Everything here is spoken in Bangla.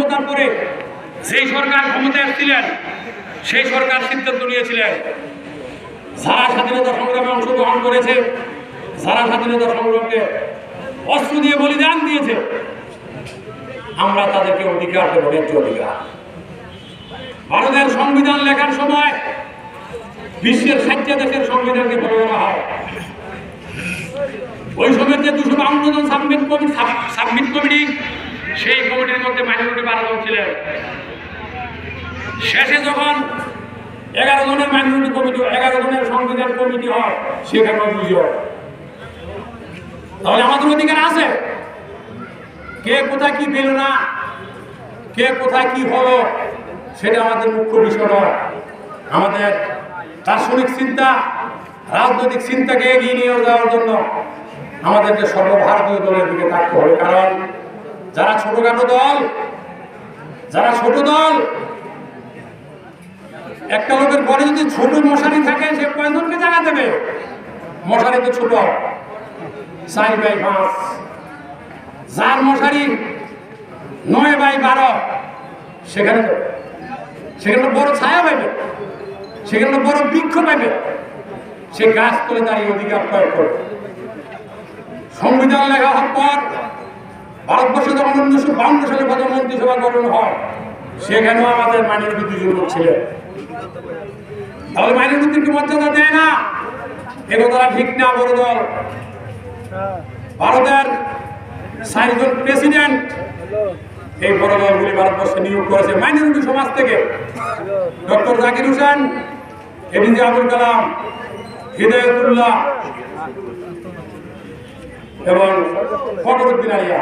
স্বাধীনতার পরে যেই সরকার ক্ষমতায় ছিলেন সেই সরকার সিদ্ধান্ত নিয়েছিলেন। যারা স্বাধীনতা সংগ্রামে অংশগ্রহণ করেছে, যারা স্বাধীনতা সংগ্রামকে অস্ত্র দিয়ে বলিদান দিয়েছে, আমরা তাদেরকে অধিকার দেবো, ন্যায্য অধিকার। ভারতের সংবিধান লেখার সময় বিশ্বের ষাটটা দেশের সংবিধানকে করা হয়। ওই সময়ের যে দুশো বাউন্ন জন সাবমিট কমিটি সাবমিট কমিটি সেই কমিটির মধ্যে মাইনরিটি বারো জন ছিলেন। শেষে যখন এগারো জনের মাইনরিটি কমিটি, এগারো জনের সংবিধান কমিটি হয় দুজন তাহলে আমাদের অধিকার আছে। কে কোথায় কি পেল না, কে কোথায় কি হলো, সেটা আমাদের মুখ্য বিষয় নয়। আমাদের দার্শনিক চিন্তা, রাজনৈতিক চিন্তাকে এগিয়ে নিয়ে যাওয়ার জন্য আমাদেরকে সর্বভারতীয় দলের দিকে থাকতে হবে। কারণ যারা ছোটখাটো দল, যারা ছোট দল, একটা লোকের পরে যদি ছোট মশারি থাকে, সে কয়জনকে জায়গা দেবে? মশারি তো ছোট। চার বাই পাঁচ। যার মশারি নয় বাই বারো, সেখানে সেখানে বড় ছায়া পাইবে। সেখানে বড় বৃক্ষ পাইবে। সে গাছ তুলে এই অধিকার প্রয়োগ করবে। সংবিধান লেখা হওয়ার পর ভারতবর্ষে যখন উনিশশো বাউন্ন সালে প্রথম মন্ত্রিসভা গঠন হয়, সেখানেও আমাদের মাইনরিটি দুজন ছিলেন তাহলে মাইনরিটিকে মর্যাদা দেয় না? এগুলো ঠিক না, বড় দল। ভারতের চারজন প্রেসিডেন্ট এই বড় দলগুলি ভারতবর্ষে নিয়োগ করেছে। মাইনরিটি সমাজ থেকে ডক্টর জাকির হোসেন এপিজে আবুল কালাম, হৃদয়তুল্লাহ এবং ফখরুদ্দিন আলিয়া